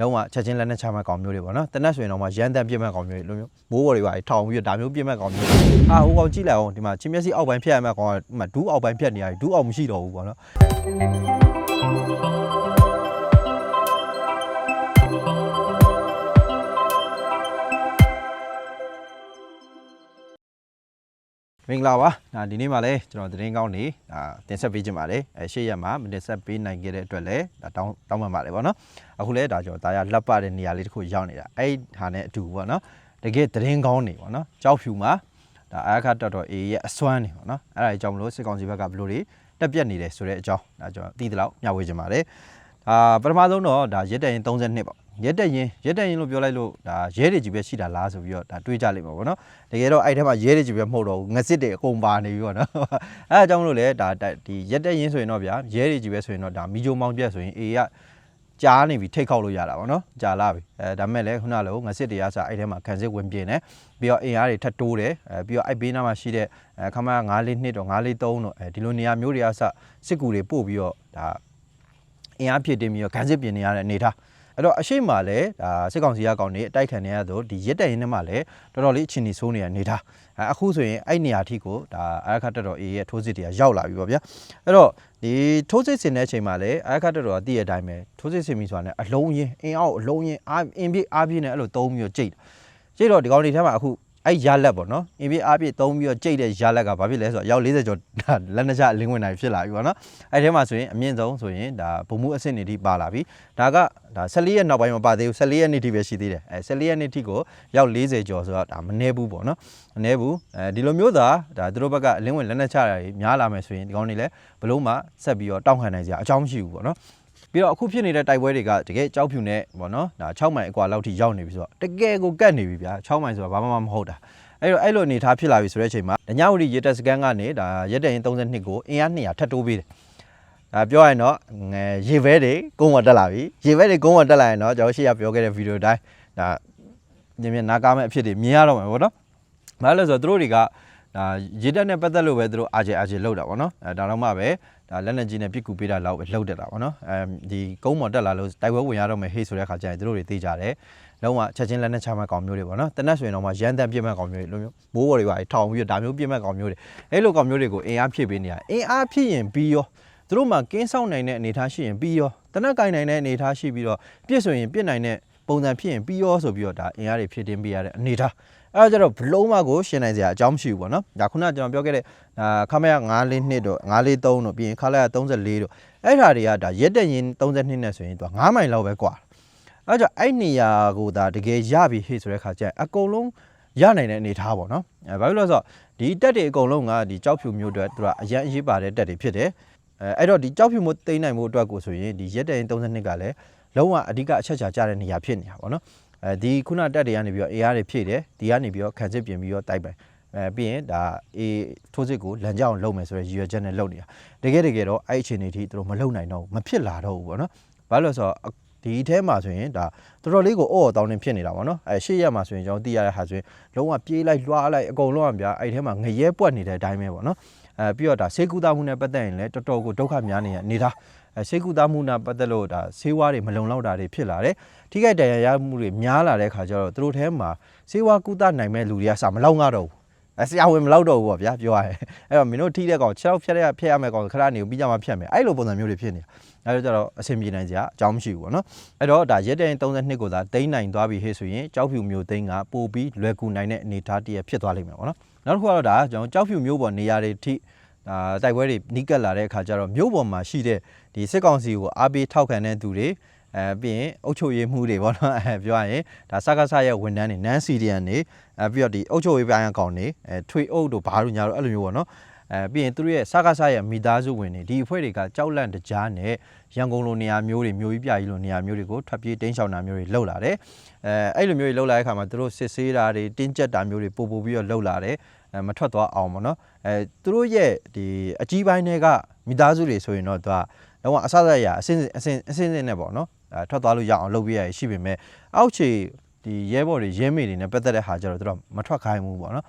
လုံးဝချက်ချင်းလက်နဲ့ချမှတ်ကောင်မျိုးတွေပေါ့နော်တနက်ဆိုရင်တော့မှရန်တန်ပြစ်မဲ့ကောင်မျိုးတွေလိုမျိုးမိုးပေါ်တွေပါထောင်ပြီးတော့ဒါမျိုးပြစ်မဲ့ကောင်မျိုးတွေအာဟိုကောင်ကြည့်လိုက်အောင်ဒီမှာချင်းမျက်စိအောက်ပိုင်းဖြတ်ရမဲ့ကောင်ကဒီမှာဒူးအောက်ပိုင်းဖြတ်နေရတယ်ဒူးအောက်မရှိတော့ဘူးပေါ့နော် မင်္ဂလာပါဒါဒီနေ့မှလည်းကျွန်တော်သတင်းကောင်းနေဒါတင်ဆက်ပေးခြင်းပါတယ်အဲရှေ့ရက်မှာမတင်ဆက်ပေးနိုင်ခဲ့တဲ့အတွက်လည်းဒါတောင်းတောင်းပန်ပါတယ်ပေါ့နော်အခုလည်းဒါကျွန်တော်ဒါရလက်ပတဲ့နေရာလေးတစ်ခုရောက်နေတာအဲ့ဟာနဲ့အတူပေါ့နော်တကယ်သတင်းကောင်းနေပေါ့နော်ကြောက်ဖြူမှာဒါအာခတ်တော်တော်အေးရဲ့အစွမ်းနေပေါ့နော်အဲ့ဒါအကြောင်းမလို့စစ်ကောင်စီဘက်ကဘလို့တွေတက်ပြက်နေတယ်ဆိုတဲ့အကြောင်းဒါကျွန်တော်သိသလောက်မျှဝေခြင်းပါတယ်အာပထမဆုံးတော့ဒါရက်တက်ရင်32ပေါ့ ရက်တက်ရင်ရက်တက်ရင်လို့ပြောလိုက်လို့ဒါရဲတွေကြီးပဲရှိတာလားဆိုပြီးတော့ဒါတွေးကြလိမ့်မယ်ပေါ့နော်တကယ်တော့အဲ့ထဲမှာရဲတွေကြီးပဲမဟုတ်တော့ဘူးငစစ်တွေအကုန်ပါနေပြီပေါ့နော်အဲအကြောင်းမလို့လေဒါဒီရက်တက်ရင်းဆိုရင်တော့ဗျာရဲတွေကြီးပဲဆိုရင်တော့ဒါမီဂျိုမောင်ပြက်ဆိုရင်အေကကြားနေပြီထိတ်ခောက်လို့ရတာပေါ့နော်ကြားလာပြီအဲဒါမဲ့လည်းခုနကလိုငစစ်တွေကစအဲ့ထဲမှာခံစစ်ဝင်ပြင်းနေပြီးတော့အင်အားတွေထပ်တိုးတယ်အဲပြီးတော့အဲ့ဘေးနားမှာရှိတဲ့အဲခမ942တော့943တော့အဲဒီလိုနေရာမျိုးတွေကစစစ်ကူတွေပို့ပြီးတော့ဒါအင်အားဖြစ်တင်ပြီးတော့ခံစစ်ပြင်နေရတဲ့အနေထား အဲ့တော့အရှိမလည်းဒါစစ်ကောင်စီကကောင်နေအတိုက်ခံနေရတော့ဒီရက်တက်ရင်ထဲမှာလည်းတော်တော်လေးအချင်းကြီးဆိုးနေတဲ့အနေထားအဲအခုဆိုရင်အဲ့နေရာထိကိုဒါအာခတ်တက်တော်အေးရဲ့ထိုးစစ်တွေကရောက်လာပြီပေါ့ဗျာအဲ့တော့ဒီထိုးစစ်ဆင်တဲ့အချိန်မှာလည်းအာခတ်တက်တော်ကတည့်ရတဲ့အတိုင်းပဲထိုးစစ်ဆင်ပြီဆိုတာနဲ့အလုံးရင်းအင်အောက်အလုံးရင်းအားအင်ပြည့်အားပြည့်နဲ့အဲ့လိုသုံးပြီးတော့ကြိတ်ကြိတ်တော့ဒီကောင်တွေထဲမှာအခု အဲ့ရလက်ပေါ့နော်အင်ပြည့်အားပြည့်သုံးပြီးတော့ကြိတ်တဲ့ရလက်ကဘာဖြစ်လဲဆိုတော့ရောက်40ကျော်ဒါလက်နှချအလင်းဝင်နိုင်ဖြစ်လာပြီပေါ့နော်အဲ့ထဲမှာဆိုရင်အမြင့်ဆုံးဆိုရင်ဒါဘုံမှုအဆင့်နေတိပါလာပြီဒါကဒါ14ရက်နောက်ပိုင်းမှာပါသေးဘူး14ရက်နေ့ထိပဲရှိသေးတယ်အဲ14ရက်နေ့ထိကိုရောက်40ကျော်ဆိုတော့ဒါမနှဲဘူးပေါ့နော်မနှဲဘူးအဲဒီလိုမျိုးသာဒါသူတို့ဘက်ကအလင်းဝင်လက်နှချတာကြီးများလာမယ်ဆိုရင်ဒီကောင်းနေလဲဘလို့မှဆက်ပြီးတော့တောက်ခံနိုင်စရာအကြောင်းမရှိဘူးပေါ့နော် ပြီးတော့အခုဖြစ်နေတဲ့တိုက်ပွဲတွေကတကယ်ကြောက်ဖြူနဲ့ပေါ့နော်ဒါ6မိုင်အကွာလောက်ထိရောက်နေပြီဆိုတော့တကယ်ကိုကတ်နေပြီဗျာ6မိုင်ဆိုတာဘာမှမဟုတ်တာအဲ့တော့အဲ့လိုအနေထားဖြစ်လာပြီဆိုတဲ့အချိန်မှာဒညဝတီရေတက်စကန်ကနေဒါရက်တရင်32ကိုအင်အား200ထပ်တိုးပေးတယ်ဒါပြောရရင်တော့ငယ်ရေဘဲတွေကုန်းဝတက်လာပြီရေဘဲတွေကုန်းဝတက်လာရင်တော့ကျွန်တော်ရှေ့ကပြောခဲ့တဲ့ဗီဒီယိုတိုင်းဒါမြင်မြင်နားကားမဲ့အဖြစ်တွေမြင်ရတော့မှာပေါ့နော်ဘာလို့လဲဆိုတော့သူတို့တွေက ဒါရေတက်နဲ့ပတ်သက်လို့ပဲသူတို့အာဂျေအာဂျေလောက်တာပေါ့နော်အဲဒါတော့မှပဲဒါလက်နက်ကြီးနဲ့ပြစ်ကူပေးတာလောက်ပဲလောက်တက်တာပေါ့နော်အဲဒီကုန်းမော်တက်လာလို့တိုက်ပွဲဝင်ရတော့မယ်ဟေးဆိုတဲ့ခါကျရင်သူတို့တွေသိကြတယ်လုံးဝချက်ချင်းလက်နဲ့ချမှတ်ကောင်မျိုးတွေပေါ့နော်တနက်ဆိုရင်တော့မှရန်တန်ပြစ်မဲ့ကောင်မျိုးတွေလိုမျိုးမိုးပေါ်တွေပါထောင်ပြီးတော့ဒါမျိုးပြစ်မဲ့ကောင်မျိုးတွေအဲ့လိုကောင်မျိုးတွေကိုအင်အားဖြည့်ပေးနေရအင်အားဖြည့်ရင်ပြီးရောသူတို့မှကင်းဆောင်နိုင်တဲ့အနေအထားရှိရင်ပြီးရောတနက်ကင်နိုင်တဲ့အနေအထားရှိပြီးတော့ပြစ်ဆိုရင်ပြစ်နိုင်တဲ့ပုံစံဖြစ်ရင်ပြီးရောဆိုပြီးတော့ဒါအင်အားတွေဖြည့်တင်ပေးရတဲ့အနေအထား အဲဒါကြတော့ဘလုံးမကိုရှင်းနိုင်စရာအကြောင်းမရှိဘူးပေါ့နော်ဒါခုနကကျွန်တော်ပြောခဲ့တဲ့ဒါခမရ942တော့943တော့ပြီးရင်ခလာရ34တော့အဲ့ဓာတွေကဒါရက်တက်ရင်32နဲ့ဆိုရင်သူက9မိုင်လောက်ပဲกว่าအဲကြောင့်အဲ့နေရာကိုဒါတကယ်ရပြီဟေ့ဆိုတဲ့ခါကျရင်အကုန်လုံးရနိုင်တဲ့အနေထားပေါ့နော်အဲဘာဖြစ်လို့လဲဆိုတော့ဒီတက်တွေအကုန်လုံးကဒီကြောက်ဖြူမျိုးတွေသူကအရန်အရေးပါတဲ့တက်တွေဖြစ်တယ်အဲအဲ့တော့ဒီကြောက်ဖြူမျိုးတိမ့်နိုင်မှုအတွက်ကိုဆိုရင်ဒီရက်တက်ရင်32ကလည်းလုံးဝအဓိကအချက်ချာကြတဲ့နေရာဖြစ်နေတာပေါ့နော် အဲဒီခုနတက်တွေကနေပြီးတော့ AR တွေဖြည့်တယ်ဒီကနေပြီးတော့ခံစစ်ပြင်ပြီးတော့တိုက်ပိုင်အဲပြီးရင်ဒါအေးထိုးစစ်ကိုလန်ကြောင်လုပ်မယ်ဆိုရယ်ရည်ရွယ်ချက်နဲ့လုပ်နေတာတကယ်တကယ်တော့အဲ့အခြေအနေထိသူတို့မလုပ်နိုင်တော့ဘူးမဖြစ်လာတော့ဘူးပေါ့နော်ဘာလို့လဲဆိုတော့ဒီအဲထဲမှာဆိုရင်ဒါတော်တော်လေးကိုအော်တောင်းနေဖြစ်နေတာပေါ့နော်အဲရှေ့ရက်မှာဆိုရင်ကျွန်တော်သိရတဲ့ဟာဆိုရင်လုံးဝပြေးလိုက်လွှားလိုက်အကုန်လုံးကဗျာအဲ့ထဲမှာငရဲပွက်နေတဲ့အတိုင်းပဲပေါ့နော်အဲပြီးတော့ဒါဆေးကူတာမှုနဲ့ပတ်သက်ရင်လည်းတော်တော်ကိုဒုက္ခများနေတဲ့အနေထား အဲဆေးကူတာမှုနဲ့ပတ်သက်လို့ဒါဆေးဝါးတွေမလုံလောက်တာတွေဖြစ်လာတယ်ထိခိုက်ဒဏ်ရာရမှုတွေများလာတဲ့ခါကျတော့သူတို့ထဲမှာဆေးဝါးကူတာနိုင်မဲ့လူတွေကစမလောက်ငါတော့ဘူးအဲဆရာဝန်မလောက်တော့ဘူးပေါ့ဗျာပြောရရင်အဲ့တော့မင်းတို့ထိတဲ့ကောင်6ဖြတ်ရဖြတ်ရမယ်ကောင်ခဏနေပြီးကြမှာဖြတ်မယ်အဲ့လိုပုံစံမျိုးတွေဖြစ်နေတာအဲ့တော့ကျတော့အဆင်ပြေနိုင်စရာအကြောင်းမရှိဘူးပေါ့နော်အဲ့တော့ဒါရက်တဲ့32ကိုသာတိမ့်နိုင်သွားပြီဟဲ့ဆိုရင်ကြောက်ဖြူမျိုးသိန်းကပို့ပြီးလွယ်ကူနိုင်တဲ့အနေအထားတည်းဖြစ်သွားလိမ့်မယ်ပေါ့နော်နောက်တစ်ခုကတော့ဒါကျွန်တော်ကြောက်ဖြူမျိုးပေါ်နေရာတွေထိဒါတိုက်ပွဲတွေနီးကပ်လာတဲ့အခါကျတော့မြို့ပေါ်မှာရှိတဲ့ ဒီစစ်ကောင်စီကိုအားပေးထောက်ခံတဲ့သူတွေအဲပြီးရင်အုတ်ချုပ်ရေးမှုတွေပေါ့နော်အဲပြောရရင်ဒါစကားဆရဲ့ဝန်ထမ်းတွေနန်းစီဒီယန်တွေအဲပြီးတော့ဒီအုတ်ချုပ်ရေးပိုင်းအကောင်တွေအဲထွေအုပ်တို့ဘာလို့ညာတို့အဲ့လိုမျိုးပေါ့နော်အဲပြီးရင်သူတို့ရဲ့စကားဆရဲ့မိသားစုဝင်တွေဒီအဖွဲ့တွေကကြောက်လန့်တကြားနဲ့ရန်ကုန်လိုနေရာမျိုးတွေမျိုးကြီးပြကြီးလိုနေရာမျိုးတွေကိုထွက်ပြေးတင်းရှောင်တာမျိုးတွေလှုပ်လာတယ်အဲအဲ့လိုမျိုးတွေလှုပ်လာတဲ့အခါမှာသူတို့စစ်ဆေးတာတွေတင်းကျပ်တာမျိုးတွေပို့ပို့ပြီးတော့လှုပ်လာတယ်အဲမထွက်သွားအောင်ပေါ့နော်အဲသူတို့ရဲ့ဒီအကြီးပိုင်းတွေကမိသားစုတွေဆိုရင်တော့သူက လုံးဝအဆအဆက်ရအစင်းအစင်းအစင်းစင်းနဲ့ပေါ့နော်အဲထွက်သွားလို့ရအောင်လုပ်ပြရရှိပေမဲ့အောက်ခြေဒီရဲဘော်တွေရဲမေတွေနဲ့ပတ်သက်တဲ့ဟာကြတော့သူတို့မထွက်ခိုင်းဘူးပေါ့နော်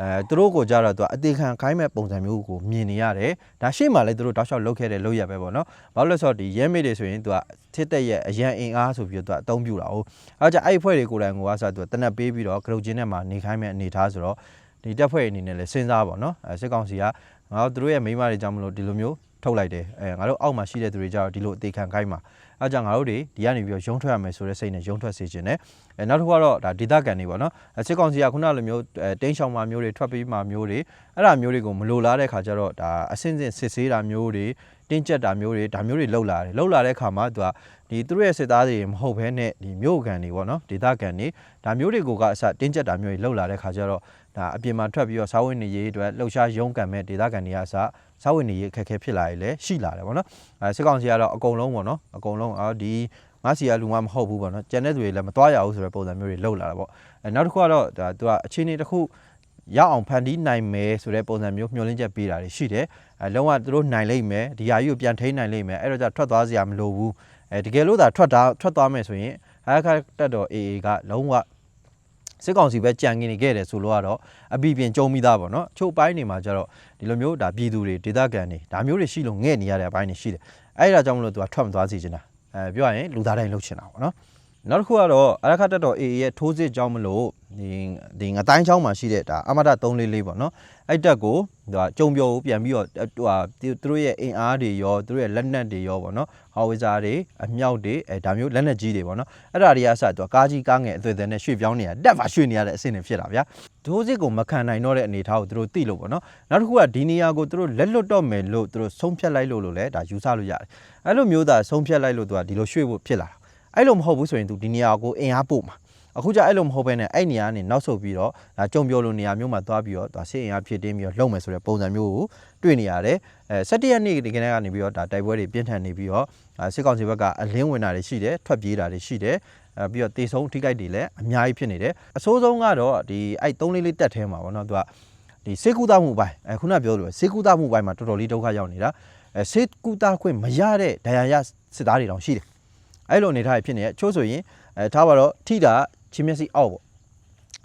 အဲသူတို့ကိုကြတော့သူကအသေးခံခိုင်းမဲ့ပုံစံမျိုးကိုမြင်နေရတယ်ဒါရှေ့မှာလည်းသူတို့တောက်လျှောက်လုပ်ခဲ့တဲ့လုပ်ရပဲပေါ့နော်ဘာလို့လဲဆိုတော့ဒီရဲမေးတွေဆိုရင်သူကထစ်တဲ့ရဲ့အရန်အင်အားဆိုပြီးတော့သူကအသုံးပြတာဟုတ်အဲကြအဲ့ဖွဲ့တွေကိုယ်တိုင်ကိုကဆိုသူကတနက်ပေးပြီးတော့ကရုတ်ချင်းထဲမှာနေခိုင်းမဲ့အနေထားဆိုတော့ဒီတက်ဖွဲ့အနေနဲ့လည်းစဉ်းစားပါနော်အဲစစ်ကောင်စီကငါတို့သူတို့ရဲ့မိန်းမတွေကြောင့်မလို့ဒီလိုမျိုး ထုတ်လိုက်တယ်အဲငါတို့အောက်မှာရှိတဲ့သူတွေကြတော့ဒီလိုအသေးခံခိုင်းမှာအဲကြောင့်ငါတို့တွေဒီကနေပြီးတော့ရုံးထွက်ရမယ်ဆိုတဲ့စိတ်နဲ့ရုံးထွက်စေခြင်းနဲ့အဲနောက်တစ်ခုကတော့ဒါဒေတာကန်တွေပေါ့နော်အဲစစ်ကောင်စီကခုနလိုမျိုးအဲတင်းရှောင်မှာမျိုးတွေထွက်ပြီးမှမျိုးတွေအဲ့ဒါမျိုးတွေကိုမလိုလားတဲ့ခါကျတော့ဒါအစင်းစင်စစ်ဆေးတာမျိုးတွေတင်းကျပ်တာမျိုးတွေဒါမျိုးတွေလှုပ်လာတယ်လှုပ်လာတဲ့ခါမှာသူကဒီသူတို့ရဲ့စစ်သားတွေမဟုတ်ဘဲနဲ့ဒီမြို့ကန်တွေပေါ့နော်ဒေတာကန်တွေဒါမျိုးတွေကိုကအစတင်းကျပ်တာမျိုးတွေလှုပ်လာတဲ့ခါကျတော့ ဒါအပြင်မှာထွက်ပြီးတော့စာဝင်နေရေးအတွက်လှုပ်ရှားရုံးကန်မဲ့ဒေတာကန်တွေကအစစာဝင်နေရေးအခက်အခဲဖြစ်လာရည်လဲရှိလာတယ်ပေါ့နော်အဲစစ်ကောင်စီကတော့အကုန်လုံးပေါ့နော်အကုန်လုံးအော်ဒီငါစီကလူမှမဟုတ်ဘူးပေါ့နော်ကျန်တဲ့သူတွေလည်းမသွားရဘူးဆိုတဲ့ပုံစံမျိုးတွေလှုပ်လာတာပေါ့အဲနောက်တစ်ခုကတော့ဒါသူကအခြေအနေတစ်ခုရအောင်ဖန်တီးနိုင်မယ်ဆိုတဲ့ပုံစံမျိုးမျှော်လင့်ချက်ပေးတာတွေရှိတယ်အဲလုံးဝသူတို့နိုင်လိမ့်မယ်ဒီဟာကြီးကိုပြန်ထိန်းနိုင်လိမ့်မယ်အဲ့တော့じゃထွက်သွားစရာမလိုဘူးအဲတကယ်လို့သာထွက်တာထွက်သွားမယ်ဆိုရင်ဟာခါတက်တော် AA ကလုံးဝ စစ်ကောင်စီပဲကြံกินနေခဲ့တယ်ဆိုလို့ကတော့အပြည့်ပြင်ကြုံမိသားပေါ့နော်ချုပ်ပိုင်းနေမှာကျတော့ဒီလိုမျိုးဒါပြည်သူတွေဒေသခံတွေဒါမျိုးတွေရှိလို့ငဲ့နေရတဲ့အပိုင်းတွေရှိတယ်အဲ့ဒါကြောင့်မလို့သူကထွက်မသွားစေချင်တာအဲပြောရရင်လူသားတိုင်းလှုပ်ချင်တာပေါ့နော် နောက်တစ်ခုကတော့အရခတ်တက်တော် AA ရဲ့ထိုးစစ်ကြောင့်မလို့ဒီဒီငတိုင်းချောင်းမှာရှိတဲ့ဒါအမဒ344ပေါ့နော်အဲ့တက်ကိုသူကကြုံပြောကိုပြန်ပြီးတော့ဟိုဟာသူတို့ရဲ့အင်အားတွေရောသူတို့ရဲ့လက်နက်တွေရောပေါ့နော်ဟော်ဝီဇာတွေအမြောက်တွေအဲဒါမျိုးလက်နက်ကြီးတွေပေါ့နော်အဲ့ဒါတွေကစသူကကားကြီးကားငယ်အသွေးသွေးနဲ့ရွှေ့ပြောင်းနေရတက်ပါရွှေ့နေရတဲ့အဆင့်တွေဖြစ်တာဗျာဒိုးစစ်ကိုမခံနိုင်တော့တဲ့အနေအထားကိုသူတို့သိလို့ပေါ့နော်နောက်တစ်ခုကဒီနေရာကိုသူတို့လက်လွတ်တော့မယ်လို့သူတို့ဆုံးဖြတ်လိုက်လို့လို့လည်းဒါယူဆလို့ရတယ်အဲ့လိုမျိုးသာဆုံးဖြတ်လိုက်လို့သူကဒီလိုရွှေ့ဖို့ဖြစ်လာတာ အဲ့လိုမဟုတ်ဘူးဆိုရင်သူဒီနေရာကိုအင်အားပို့မှာအခုကျအဲ့လိုမဟုတ်ဘဲနဲ့အဲ့နေရာကနေနောက်ဆုတ်ပြီးတော့ဒါကြုံပြောလိုနေရာမျိုးမှာသွားပြီးတော့ဒါစစ်အင်အားဖြစ်တင်းပြီးတော့လှုပ်မယ်ဆိုတဲ့ပုံစံမျိုးကိုတွေ့နေရတယ်အဲ17ရက်နေ့ဒီကနေ့ကနေပြီးတော့ဒါတိုက်ပွဲတွေပြင်းထန်နေပြီးတော့စစ်ကောင်စီဘက်ကအလင်းဝင်တာတွေရှိတယ်ထွက်ပြေးတာတွေရှိတယ်အဲပြီးတော့တေဆုံးထိခိုက်တွေလည်းအများကြီးဖြစ်နေတယ်အဆိုးဆုံးကတော့ဒီအဲ့3လေးလေးတက်ထဲမှာပေါ့နော်သူကဒီစေကူတာမှုပိုင်းအဲခုနပြောလို့စေကူတာမှုပိုင်းမှာတော်တော်လေးဒုက္ခရောက်နေတာအဲစေကူတာခွင့်မရတဲ့ဒဏ်ရာရစစ်သားတွေတောင်ရှိတယ် အဲ့လိုအနေထားဖြစ်နေရချို့ဆိုရင်အဲထားပါတော့ထိတာချင်းမျက်စိအောက်ပေါ့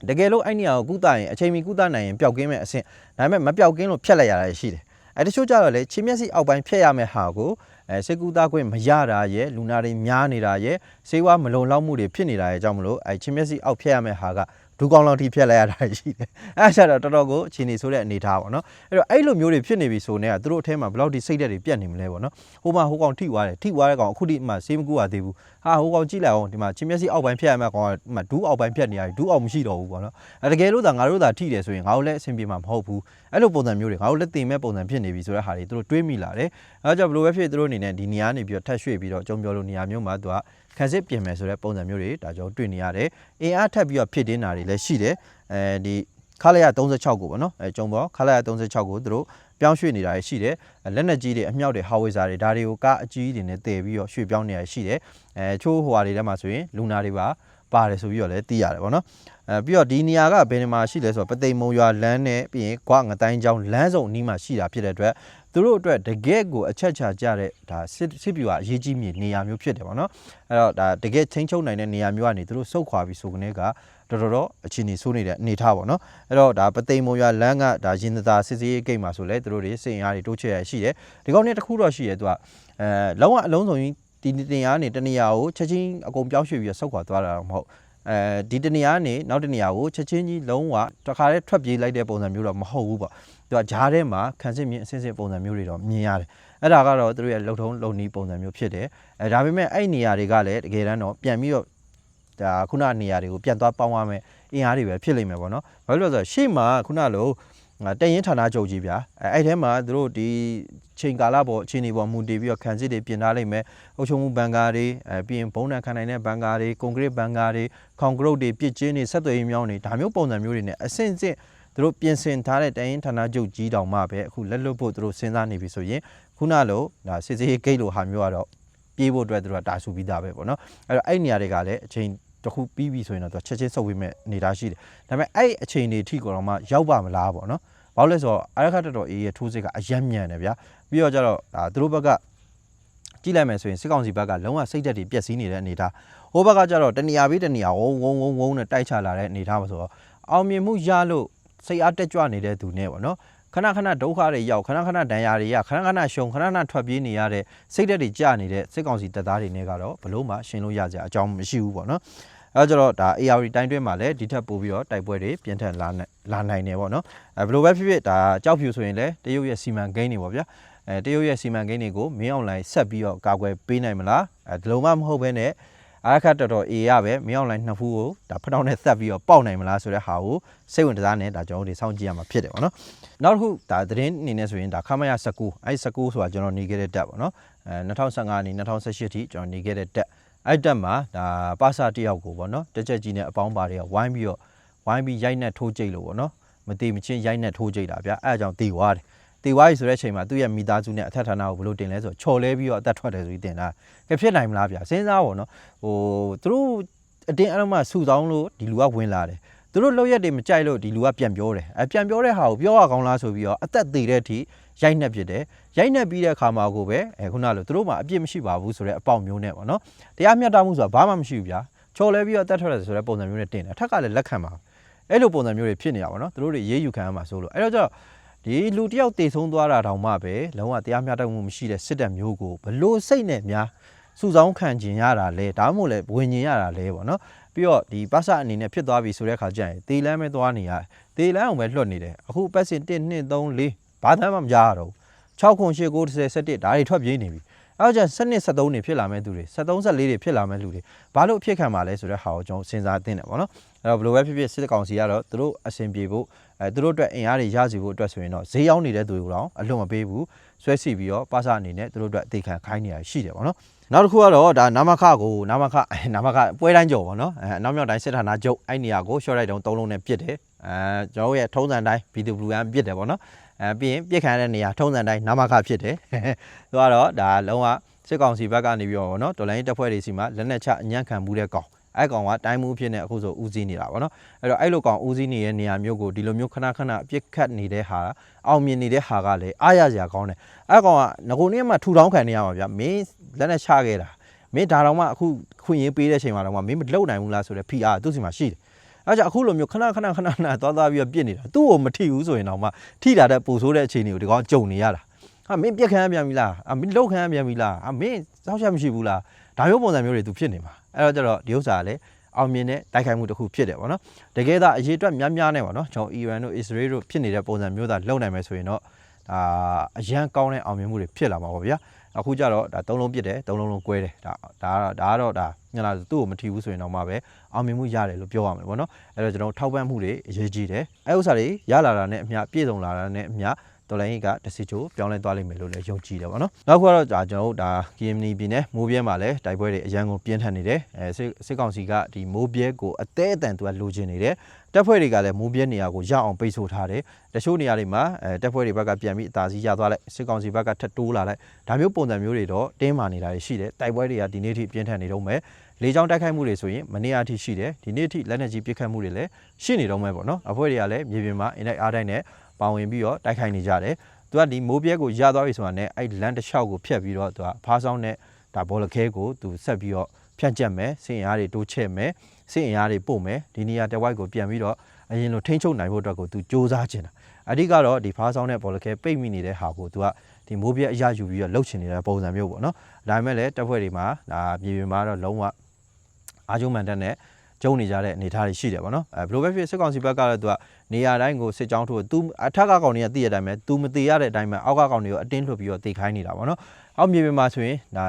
တကယ်လို့အဲ့နေရာကိုကုသရင်အချိန်မီကုသနိုင်ရင်ပျောက်ကင်းမဲ့အဆင့်ဒါပေမဲ့မပျောက်ကင်းလို့ဖြတ်လိုက်ရတာရှိတယ်အဲတချို့ကြတော့လေချင်းမျက်စိအောက်ပိုင်းဖြတ်ရမယ့်ဟာကိုအဲစေကူသားခွင့်မရတာရဲ့လူနာတွေများနေတာရဲ့စေဝါမလုံလောက်မှုတွေဖြစ်နေတာရဲ့ကြောင့်မလို့အဲချင်းမျက်စိအောက်ဖြတ်ရမယ့်ဟာက ဒူကောင်းလောက်ထိဖြတ်လိုက်ရတာရှိတယ်အဲအဲ့ဒါတော့တော်တော်ကိုအခြေအနေဆိုတဲ့အနေထားပေါ့နော်အဲ့တော့အဲ့လိုမျိုးတွေဖြစ်နေပြီဆိုနေကသူတို့အထဲမှာဘယ်လောက်ထိစိတ်ဓာတ်တွေပြတ်နေမလဲပေါ့နော်ဟိုမှာဟိုကောင်ထိသွားတယ်ထိသွားတဲ့ကောင်အခုထိမှဆေးမကူရသေးဘူးဟာဟိုကောင်ကြည့်လိုက်အောင်ဒီမှာချင်းမျက်စိအောက်ပိုင်းဖြတ်ရမယ့်ကောင်ကဒီမှာဒူးအောက်ပိုင်းဖြတ်နေရတယ်ဒူးအောက်မရှိတော့ဘူးပေါ့နော်အဲတကယ်လို့သာငါတို့သာထိတယ်ဆိုရင်ငါတို့လည်းအဆင်ပြေမှာမဟုတ်ဘူးအဲ့လိုပုံစံမျိုးတွေငါတို့လည်းတင်မဲ့ပုံစံဖြစ်နေပြီဆိုတဲ့ဟာတွေသူတို့တွေးမိလာတယ်အဲကြောင့်ဘယ်လိုပဲဖြစ်သူတို့အနေနဲ့ဒီနေရာနေပြီးတော့ထက်ရွှေ့ပြီးတော့ကြုံပြောလို့နေရာမျိုးမှာသူက ခံစစ်ပြင်မယ်ဆိုတဲ့ပုံစံမျိုးတွေဒါကြောင့်တွေ့နေရတယ်အင်အားထပ်ပြီးတော့ဖြစ်တင်းတာတွေလည်းရှိတယ်အဲဒီခလာရ36ကိုပေါ့နော်အဲကျုံပေါ်ခလာရ36ကိုသူတို့ပြောင်းရွှေ့နေတာရှိတယ်လက်နက်ကြီးတွေအမြောက်တွေဟာဝေဇာတွေဒါတွေကိုကားအကြီးတွေနဲ့တည်ပြီးတော့ရွှေ့ပြောင်းနေတာရှိတယ်အဲချိုးဟိုဟာတွေထဲမှာဆိုရင်လူနာတွေပါပါတယ်ဆိုပြီးတော့လည်းသိရတယ်ပေါ့နော်အဲပြီးတော့ဒီနေရာကဘယ်နေမှာရှိလဲဆိုတော့ပသိမ်မုံရွာလမ်းနဲ့ပြီးရင်ကွာငတိုင်းကျောင်းလမ်းစုံအနီးမှာရှိတာဖြစ်တဲ့အတွက် သူတို့အတွက်တကယ့်ကိုအချက်ချာကြတဲ့ဒါစစ်စစ်ပြူကအရေးကြီးမြေနေရာမျိုးဖြစ်တယ်ပေါ့နော်အဲ့တော့ဒါတကယ့်ချင်းချုံနိုင်တဲ့နေရာမျိုးကနေသူတို့စုတ်ခွာပြီးဆိုကနေကတော်တော်တော့အခြေအနေဆိုးနေတဲ့အနေထားပေါ့နော်အဲ့တော့ဒါပသိမ်မုံရွာလမ်းကဒါရင်သာစစ်စေးဂိတ်မှာဆိုလဲသူတို့တွေစင်အားတွေတိုးချဲ့ရရှိတယ်ဒီကောင်းနေ့တစ်ခုတော့ရှိရဲသူကအဲလုံးဝအလုံးစုံကြီးဒီတင်ရကနေတနေရာကိုချက်ချင်းအကုန်ပြောင်းရွှေ့ပြီးဆုတ်ခွာသွားတာတော့မဟုတ်အဲဒီတနေရာကနေနောက်တနေရာကိုချက်ချင်းကြီးလုံးဝတခါတည်းထွက်ပြေးလိုက်တဲ့ပုံစံမျိုးတော့မဟုတ်ဘူးပေါ့ သူကဂျားထဲမှာခံစစ်မြင့်အစင်းစင်းပုံစံမျိုးတွေတော့မြင်ရတယ်အဲ့ဒါကတော့သူတို့ရဲ့လုံထုံးလုံနီးပုံစံမျိုးဖြစ်တယ်အဲဒါပေမဲ့အဲ့နေရာတွေကလည်းတကယ်တမ်းတော့ပြန်ပြီးတော့ဒါခုနနေရာတွေကိုပြန်သွားပေါင်းရမယ်အင်အားတွေပဲဖြစ်လိမ့်မယ်ပေါ့နော်ဘာလို့လဲဆိုတော့ရှေ့မှာခုနလိုတရင်ဌာနချုပ်ကြီးဗျာအဲအဲ့ထဲမှာသူတို့ဒီချိန်ကာလပေါ်အချိန်တွေပေါ်မူတည်ပြီးတော့ခံစစ်တွေပြင်ထားလိမ့်မယ်အုပ်ချုပ်မှုဘန်ကာတွေအဲပြီးရင်ဘုံနှံခံနိုင်တဲ့ဘန်ကာတွေကွန်ကရစ်ဘန်ကာတွေကွန်ကရစ်တွေပြစ်ချင်းတွေဆက်သွယ်ရေးမြောင်းတွေဒါမျိုးပုံစံမျိုးတွေနဲ့အဆင့်ဆင့် သူတို့ပြင်ဆင်ထားတဲ့တရင်ဌာနချုပ်ကြီးတောင်မှပဲအခုလက်လွတ်ဖို့သူတို့စဉ်းစားနေပြီဆိုရင်ခုနလိုဒါစစ်စေးဂိတ်လိုဟာမျိုးကတော့ပြေးဖို့အတွက်သူတို့ကတာဆူပြီးသားပဲပေါ့နော်အဲ့တော့အဲ့နေရာတွေကလည်းအချိန်တစ်ခုပြီးပြီဆိုရင်တော့သူချက်ချင်းဆုပ်ဝေးမဲ့အနေထားရှိတယ်ဒါပေမဲ့အဲ့အချိန်တွေထိကိုတော့မှရောက်ပါမလားပေါ့နော်ဘာလို့လဲဆိုတော့အရခတ်တော်အေးရဲ့ထိုးစစ်ကအယက်မြန်တယ်ဗျာပြီးတော့ကျတော့ဒါသူတို့ဘက်ကကြည့်လိုက်မယ်ဆိုရင်စစ်ကောင်စီဘက်ကလုံးဝစိတ်သက်တွေပျက်စီးနေတဲ့အနေထားဟိုဘက်ကကျတော့တနေရာပြီးတနေရာဝုံဝုံဝုံဝုံနဲ့တိုက်ချလာတဲ့အနေထားပါဆိုတော့အောင်မြင်မှုရလို့ စိတ်အားတက်ကြွနေတဲ့သူနဲ့ပေါ့နော်ခဏခဏဒုက္ခတွေရောက်ခဏခဏဒဏ်ရာတွေရခဏခဏရှုံခဏခဏထွက်ပြေးနေရတဲ့စိတ်ဓာတ်တွေကျနေတဲ့စစ်ကောင်စီတပ်သားတွေနဲ့ကတော့ဘလို့မှရှင်းလို့ရကြအကြောင်းမရှိဘူးပေါ့နော်အဲကြတော့ဒါ AR တိုင်းတွင်းမှာလည်းဒီထက်ပိုပြီးတော့တိုက်ပွဲတွေပြင်းထန်လာနိုင်လာနိုင်တယ်ပေါ့နော်အဲဘလို့ပဲဖြစ်ဖြစ်ဒါကြောက်ဖြူဆိုရင်လည်းတရုတ်ရဲ့စီမံကိန်းတွေပေါ့ဗျာအဲတရုတ်ရဲ့စီမံကိန်းတွေကိုမင်းအောင်လိုင်းဆက်ပြီးတော့ကာကွယ်ပေးနိုင်မလားအဲဒီလိုမှမဟုတ်ဘဲနဲ့ အားခတ်တော်တော်အေးရပဲမင်းအောင်လိုင်းနှစ်ဖူးကိုဒါဖထောင်းနဲ့ဆက်ပြီးတော့ပေါက်နိုင်မလားဆိုတဲ့ဟာကိုစိတ်ဝင်စားနေဒါကျွန်တော်တို့စောင့်ကြည့်ရမှာဖြစ်တယ်ပေါ့နော်နောက်တစ်ခုဒါသတင်းအနေနဲ့ဆိုရင်ဒါခမရ19အဲ19ဆိုတာကျွန်တော်နေခဲ့တဲ့တက်ပေါ့နော်အဲ2015နေ2018ထိကျွန်တော်နေခဲ့တဲ့တက်အဲ့တက်မှာဒါပါစာတယောက်ကိုပေါ့နော်တက်ချက်ကြီးနဲ့အပေါင်းပါတွေကဝိုင်းပြီးတော့ဝိုင်းပြီးရိုက်နှက်ထိုးကြိတ်လို့ပေါ့နော်မတိမချင်းရိုက်နှက်ထိုးကြိတ်တာဗျအဲ့အကြောင်းတေဝါတယ် တေဝါကြီးဆိုတဲ့အချိန်မှာသူ့ရဲ့မိသားစုနဲ့အထက်ဌာနကိုဘယ်လိုတင်လဲဆိုတော့ချော်လဲပြီးတော့အသက်ထွက်တယ်ဆိုပြီးတင်တာကဲဖြစ်နိုင်မလားဗျစဉ်းစားပါတော့ဟိုသူတို့အတင်းအဓမ္မဆူဆောင်းလို့ဒီလူကဝင်လာတယ်သူတို့လောက်ရက်တွေမကြိုက်လို့ဒီလူကပြန်ပြောတယ်အဲပြန်ပြောတဲ့ဟာကိုပြောရကောင်းလားဆိုပြီးတော့အသက်သေးတဲ့အထိရိုက်နှက်ဖြစ်တယ်ရိုက်နှက်ပြီးတဲ့အခါမှာကိုပဲအဲခုနလိုသူတို့မှအပြစ်မရှိပါဘူးဆိုတဲ့အပေါက်မျိုးနဲ့ပေါ့နော်တရားမျှတမှုဆိုတာဘာမှမရှိဘူးဗျာချော်လဲပြီးတော့အသက်ထွက်တယ်ဆိုတဲ့ပုံစံမျိုးနဲ့တင်တယ်အထက်ကလည်းလက်ခံပါအဲ့လိုပုံစံမျိုးတွေဖြစ်နေတာပေါ့နော်သူတို့တွေရေးယူခံရမှာဆိုလို့အဲ့တော့ကျတော့ ဒီလူတယောက်တေဆုံးသွားတာတောင်မှပဲလုံးဝတရားမျှတမှုမရှိတဲ့စစ်တပ်မျိုးကိုဘလို့စိတ်နဲ့များစုဆောင်းခံကျင်ရတာလဲဒါမှမဟုတ်လဲဝင်ကျင်ရတာလဲပေါ့နော်ပြီးတော့ဒီပတ်စအနေနဲ့ဖြစ်သွားပြီဆိုတဲ့ခါကျရင်တေလန်းပဲသွားနေရတယ်တေလန်းအောင်ပဲလွတ်နေတယ်အခုပတ်စင်1 2 3 4ဘာသာမှမကြားရတော့ဘူး6ခု8 9 10 11ဒါတွေထွက်ပြေးနေပြီ အဲတော့ကျ7 73နေဖြစ်လာမဲ့သူတွေ73 74တွေဖြစ်လာမဲ့လူတွေဘာလို့အဖြစ်ခံပါလဲဆိုတဲ့ဟာကိုကျွန်တော်စဉ်းစားသင့်တယ်ပေါ့နော်အဲ့တော့ဘယ်လိုပဲဖြစ်ဖြစ်စစ်ကောင်စီကတော့သူတို့အဆင်ပြေဖို့အဲသူတို့အတွက်အင်အားတွေရစီဖို့အတွက်ဆိုရင်တော့ဈေးရောက်နေတဲ့သူတွေကိုတော့အလွန်မပေးဘူးဆွဲစီပြီးတော့ပတ်စအနေနဲ့သူတို့အတွက်အသေးခံခိုင်းနေရရှိတယ်ပေါ့နော်နောက်တစ်ခုကတော့ဒါနာမခကိုနာမခနာမခပွဲတိုင်းကြော်ပေါ့နော်အဲအနောက်မြောက်တိုင်းစစ်ဌာနချုပ်အဲ့နေရာကို short right တုံးသုံးလုံးနဲ့ပြစ်တယ်အဲကျွန်တော်တို့ရဲ့ထုံးစံတိုင်း BWM ပြစ်တယ်ပေါ့နော် အဲပြီးရင်ပြစ်ခံရတဲ့နေရာထုံးစံတိုင်းနာမခဖြစ်တယ်သူကတော့ဒါလုံးဝစစ်ကောင်စီဘက်ကနေပြီးတော့ပေါ့နော်ဒေါ်လာရင်းတပ်ဖွဲ့တွေစီမှာလက်နက်ချအညံ့ခံမှုတဲ့ကောင်အဲ့ကောင်ကတိုင်းမှုဖြစ်နေအခုဆိုဦးစီးနေတာပေါ့နော်အဲ့တော့အဲ့လိုကောင်ဦးစီးနေတဲ့နေရာမျိုးကိုဒီလိုမျိုးခဏခဏအပြစ်ခတ်နေတဲ့ဟာအောင်မြင်နေတဲ့ဟာကလည်းအားရစရာကောင်းတယ်အဲ့ကောင်ကငကိုနေ့မှထူထောင်းခံနေရမှာဗျမင်းလက်နက်ချခဲ့တာမင်းဒါတော့မှအခုခွင့်ရင်းပေးတဲ့အချိန်မှာတော့မှမင်းမလုံနိုင်ဘူးလားဆိုတော့ PR သူ့စီမှာရှိတယ် အဲကြောင့်အခုလိုမျိုးခဏခဏခဏခဏသွားသွားပြီးတော့ပြစ်နေတာသူ့ကိုမထိဘူးဆိုရင်တော့မှထိတာတဲ့ပူဆိုးတဲ့အခြေအနေကိုဒီကောင်ကြုံနေရတာဟာမင်းပြက်ခံရပြန်ပြီလားအမင်းလုံခံရပြန်ပြီလားအမင်းစောက်ချက်မရှိဘူးလားဒါမျိုးပုံစံမျိုးတွေသူဖြစ်နေမှာအဲတော့ကျတော့ဒီဥစ္စာကလည်းအောင်မြင်တဲ့တိုက်ခိုက်မှုတစ်ခုဖြစ်တယ်ပေါ့နော်တကယ်တော့အရေးအတွက်များများနဲ့ပေါ့နော်ကျွန်တော်အီရန်တို့အစ္စရေးတို့ဖြစ်နေတဲ့ပုံစံမျိုးသာလုံနိုင်မယ်ဆိုရင်တော့ဒါအရန်ကောင်းတဲ့အောင်မြင်မှုတွေဖြစ်လာမှာပေါ့ဗျာ အခုကျတော့ဒါသုံးလုံးပြစ်တယ်သုံးလုံးလုံးကွဲတယ်ဒါဒါကတော့ဒါကတော့ဒါညလာသူ့ကိုမထီဘူးဆိုရင်တော့မှပဲအောင်မြင်မှုရတယ်လို့ပြောရမှာပေါ့နော်အဲ့တော့ကျွန်တော်ထောက်ပံ့မှုတွေအရေးကြီးတယ်အဲ့ဥစ္စာတွေရလာတာနဲ့အမျှပြည့်စုံလာတာနဲ့အမျှ တော်လိုင်းကြီးကတစီချိုပြောင်းလဲသွားလိမ့်မယ်လို့လည်းယုံကြည်တယ်ပေါ့နော်နောက်ခုကတော့ဒါကျွန်တော်တို့ဒါ KMN ပြည်နယ်မိုးပြဲမှာလည်းတိုက်ပွဲတွေအရန်ကုန်ပြင်းထန်နေတယ်အဲစစ်စစ်ကောင်စီကဒီမိုးပြဲကိုအသေးအတန်သူကလိုချင်နေတယ်တပ်ဖွဲ့တွေကလည်းမိုးပြဲနေရာကိုရအောင်ပိတ်ဆို့ထားတယ်တချို့နေရာတွေမှာအဲတပ်ဖွဲ့တွေဘက်ကပြန်ပြီးအသာစီးရသွားလိုက်စစ်ကောင်စီဘက်ကထပ်တိုးလာလိုက်ဒါမျိုးပုံစံမျိုးတွေတော့တင်းမာနေတာရှိတယ်တိုက်ပွဲတွေကဒီနေ့ထိပြင်းထန်နေတော့မယ်လေကြောင်းတိုက်ခိုက်မှုတွေဆိုရင်မနေ့အထိရှိတယ်ဒီနေ့ထိလက်နက်ကြီးပစ်ခတ်မှုတွေလည်းရှိနေတော့မယ်ပေါ့နော်အဖွဲ့တွေကလည်းမြေပြင်မှာအင်တိုက်အားတိုက်နဲ့ ပါဝင်ပြီးတော့တိုက်ခိုက်နေကြတယ်သူကဒီမိုးပြဲကိုရသွားပြီဆိုတာနဲ့အဲ့လမ်းတစ်လျှောက်ကိုဖျက်ပြီးတော့သူကဖားဆောင်နဲ့ဒါဘောလခဲကိုသူဆက်ပြီးတော့ဖြန့်ကျက်မယ်စင်အားတွေတိုးချဲ့မယ်စင်အားတွေပို့မယ်ဒီနေရာတစ်ဝိုက်ကိုပြန်ပြီးတော့အရင်လိုထိန်းချုပ်နိုင်ဖို့အတွက်ကိုသူစ조사ခြင်းတာအဓိကတော့ဒီဖားဆောင်နဲ့ဘောလခဲပိတ်မိနေတဲ့ဟာကိုသူကဒီမိုးပြဲအရယူပြီးတော့လှုပ်ချင်နေတဲ့ပုံစံမျိုးပေါ့နော်ဒါပေမဲ့လည်းတပ်ဖွဲ့တွေမှာဒါမြေပြင်မှာတော့လုံးဝအားကျုံမှန်တဲ့နဲ့ ကျုံနေကြတဲ့အနေအထားတွေရှိတယ်ပေါ့နော်အဲဘယ်လိုပဲဖြစ်စစ်ကောင်စီဘက်ကတော့သူကနေရာတိုင်းကိုစစ်ကြောင်းထိုးသူအထက်ကကောင်တွေကသိရတဲ့အတိုင်းပဲသူမသိရတဲ့အတိုင်းပဲအောက်ကကောင်တွေကိုအတင်းလွှတ်ပြီးတော့တိတ်ခိုင်းနေတာပေါ့နော်အောက်မြေပြင်မှာဆိုရင်ဒါ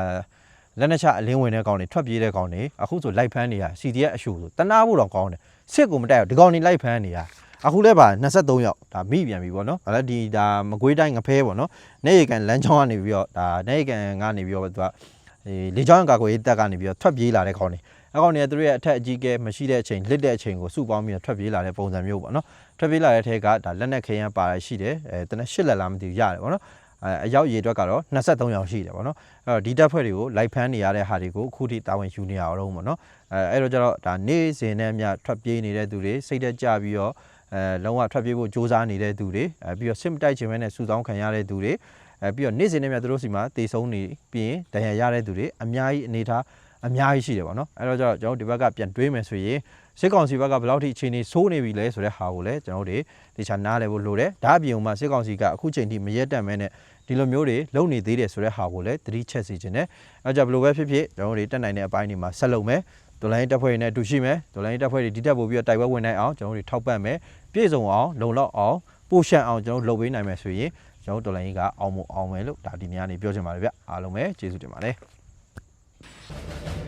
လက်နက်ချအလင်းဝင်တဲ့ကောင်တွေထွက်ပြေးတဲ့ကောင်တွေအခုဆိုလိုက်ဖမ်းနေရ CDF အရှူဆိုတနာဖို့တော့ကောင်းတယ်စစ်ကိုမတိုက်ရဒီကောင်တွေလိုက်ဖမ်းနေရအခုလည်းပါ23ယောက်ဒါမိပြန်ပြီပေါ့နော်။ဒါလည်းဒီဒါမကွေးတိုင်းငဖဲပေါ့နော်။နေရီကန်လမ်းချောင်းကနေပြီးတော့ဒါနေရီကန်ကနေပြီးတော့သူကအဲလေချောင်းကာကွယ်ရေးတပ်ကနေပြီးတော့ထွက်ပြေးလာတဲ့ခေါင်းတွေ။ အကောင်တွေကသူတို့ရဲ့အထက်အကြီးကဲမရှိတဲ့အချိန်လစ်တဲ့အချိန်ကိုစုပေါင်းပြီးတော့ထွက်ပြေးလာတဲ့ပုံစံမျိုးပေါ့နော်။ထွက်ပြေးလာတဲ့ထဲကဒါလက်နက်ခဲယမ်းပါရရှိတယ်။အဲတနက်၈လက်လားမသိဘူးရတယ်ပေါ့နော်။အဲအရောက်ရေအတွက်ကတော့23ယောက်ရှိတယ်ပေါ့နော်။အဲ့တော့ဒီတပ်ဖွဲ့တွေကိုလိုက်ဖမ်းနေရတဲ့ဟာတွေကိုအခုထိတာဝန်ယူနေရအောင်ပေါ့နော်။အဲအဲ့တော့ကျတော့ဒါနေ့စဉ်နဲ့မြထွက်ပြေးနေတဲ့သူတွေစိတ်သက်ကြပြီးတော့အဲလုံးဝထွက်ပြေးဖို့စ조사နေတဲ့သူတွေအဲပြီးတော့စစ်မတိုက်ချင်မဲနဲ့စုဆောင်းခံရတဲ့သူတွေအဲပြီးတော့နေ့စဉ်နဲ့မြသူတို့စီမှာတေဆုံးနေပြီးရင်ဒဏ်ရာရတဲ့သူတွေအများကြီးအနေထား အများကြီးရှိတယ်ပေါ့နော်အဲ့တော့ကျတော့ကျွန်တော်တို့ဒီဘက်ကပြန်တွေးမယ်ဆိုရင်စစ်ကောင်စီဘက်ကဘယ်လောက်ထိအခြေအနေဆိုးနေပြီလဲဆိုတဲ့ဟာကိုလည်းကျွန်တော်တို့တွေတေချာနားလည်ဖို့လိုတယ်ဒါအပြင်မှာစစ်ကောင်စီကအခုချိန်ထိမရက်တက်မဲနဲ့ဒီလိုမျိုးတွေလုံနေသေးတယ်ဆိုတဲ့ဟာကိုလည်းသတိချက်စီခြင်းနဲ့အဲ့ကြောင့်ဘယ်လိုပဲဖြစ်ဖြစ်ကျွန်တော်တို့တွေတက်နိုင်တဲ့အပိုင်းတွေမှာဆက်လုပ်မယ်ဒိုလိုင်းတပ်ဖွဲ့တွေနဲ့အတူရှိမယ်ဒိုလိုင်းတပ်ဖွဲ့တွေဒီတက်ပို့ပြီးတော့တိုက်ပွဲဝင်နိုင်အောင်ကျွန်တော်တို့တွေထောက်ပံ့မယ်ပြည့်စုံအောင်လုံလောက်အောင်ပို့ရှန့်အောင်ကျွန်တော်တို့လုပ်ပေးနိုင်မယ်ဆိုရင်ကျွန်တော်တို့ဒိုလိုင်းကအောင်မအောင်မယ်လို့ဒါဒီနေ့ကနေပြောချင်ပါတယ်ဗျအားလုံးပဲကျေးဇူးတင်ပါတယ် Thank you.